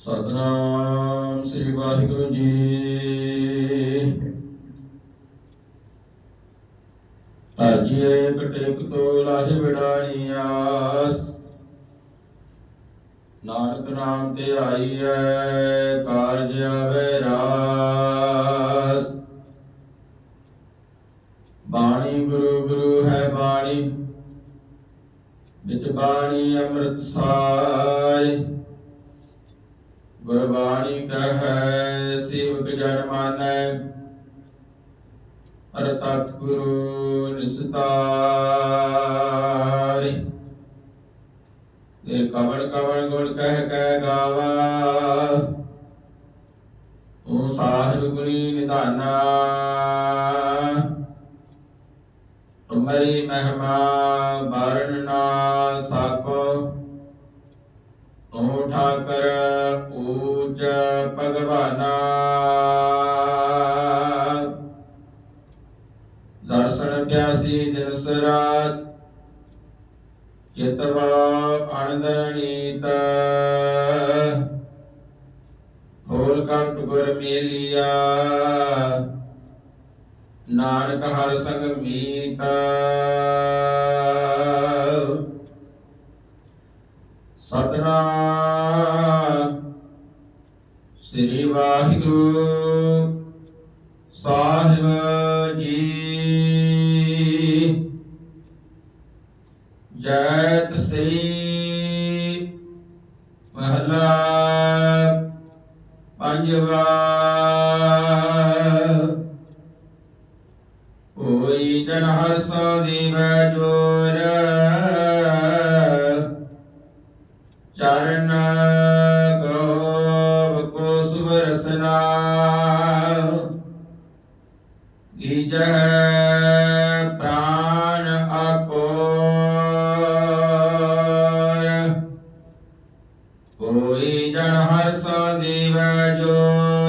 ਸਤਨਾਮ ਸ੍ਰੀ ਵਾਹਿਗੁਰੂ ਜੀ। ਅਜੀਏ ਕਟੇਕ ਤੋ ਲਾਹਿ ਵਿਡਾਣੀ ਨਾਨਕ ਨਾਮ ਤੇ ਆਈ ਹੈ ਕਾਰਜ ਆਵੇ ਰਾਸ। ਬਾਣੀ ਗੁਰੂ ਗੁਰੂ ਹੈ ਬਾਣੀ। ਵਿੱਚ ਬਾਣੀ ਅੰਮ੍ਰਿਤ ਸਾਰ ਗੁਰਬਾਣੀ ਕਹੈ, ਸੇਵਕ ਜਨ ਮਾਨੈ। ਅਰਤਤ ਗੁਰੂ ਨਿਸਤਾਰ। ਇਹ ਕਵਣ ਕਵਣ ਗੁਣ ਕਹਿ ਕਹਿ ਗਾਵਾ। ਤੂੰ ਸਾਹਿਬ ਗੁਣੀ ਨਿਧਾਨਾ। ਤੁਮਰੀ ਮਹਿਮਾ ਬਾਰਨ ਨਾ ਸਾਕੋ ਤੂੰ ਠਾਕਰ ਊਚ ਭਗਵਾਨਾ। ਦਰਸ਼ਨ ਪਿਆਸੀ ਦਿਨ ਸਰਾਤ ਚਿਤਵਾ ਅਣਦਣੀਤ ਹੋਲ ਕੰਟ ਗੁਰ ਮੇਲੀਆ, ਨਾਨਕ ਹਰ ਸੰਗ ਮੀਤਾ। ਸ੍ਰੀ ਵਾਹਿਗੁਰੂ ਸਾਹਿਬ ਜੀ। ਜੈਤ ਸ੍ਰੀ ਮਹਲਾ ਪੰਜਵਾ। ਕੋਈ ਜਨ ਹਰ ਸੋ ਦੀਵੈ ਚਰਨ ਪ੍ਰਾਨ ਆਪੋਰ ਕੋਈ ਜਨ ਹਰ ਸੋ ਦੀਵੈ ਜੋਰ।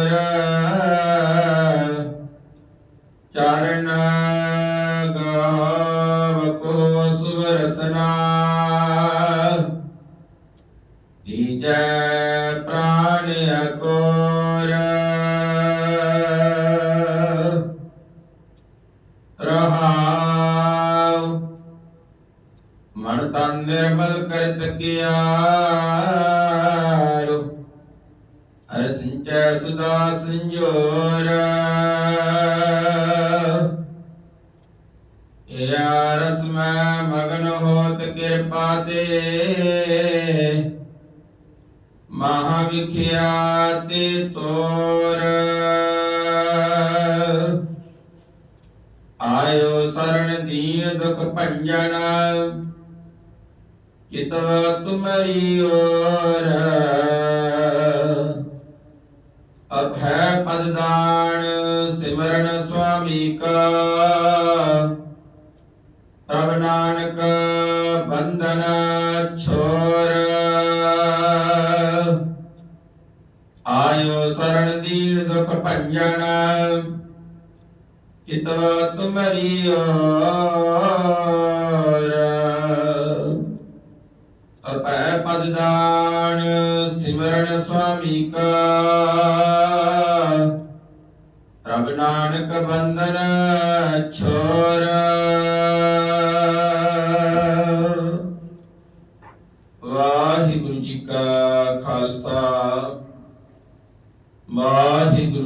ਤਨ ਨਿਰਮਲ ਕਰਤ ਕਿਆਰੋ ਹਰ ਸਿੰਚੈ ਸੁਦਾ ਸੰਜੋਰ। ਇਆ ਰਸ ਮੈਂ ਮਗਨ ਹੋਤ ਕਿਰਪਾ ਤੇ। ਮਹਾ ਵਿਖਿਆਤੇ ਤੋਰ। ਆਇਓ ਸਰਣ ਦੀਨ ਦੁਖ ਭੰਜਨ। ਕਿਤਵ ਤੁਮਰੀ ਓਰ ਅਭੈ ਪਦ ਦਾਨ ਸਿਮਰਨ ਸੁਆਮੀ ਕਾ। ਪ੍ਰਭ ਨਾਨਕ ਬੰਧਨ ਛੋਰ। ਆਇਓ ਸਰਣ ਦੀਨ ਦੁਖ ਭੰਜਨ। ਕਿਤਵ ਤੁਮਰੀ ਓਰ ਅਪੈ ਪਦ ਦਾਨ ਸਿਮਰਨ ਸੁਆਮੀ ਕਾ। ਰਬ ਨਾਨਕ ਬੰਧਨ ਛੋਰ। ਵਾਹਿਗੁਰੂ ਜੀ ਕਾ ਖਾਲਸਾ। ਵਾਹਿਗੁਰੂ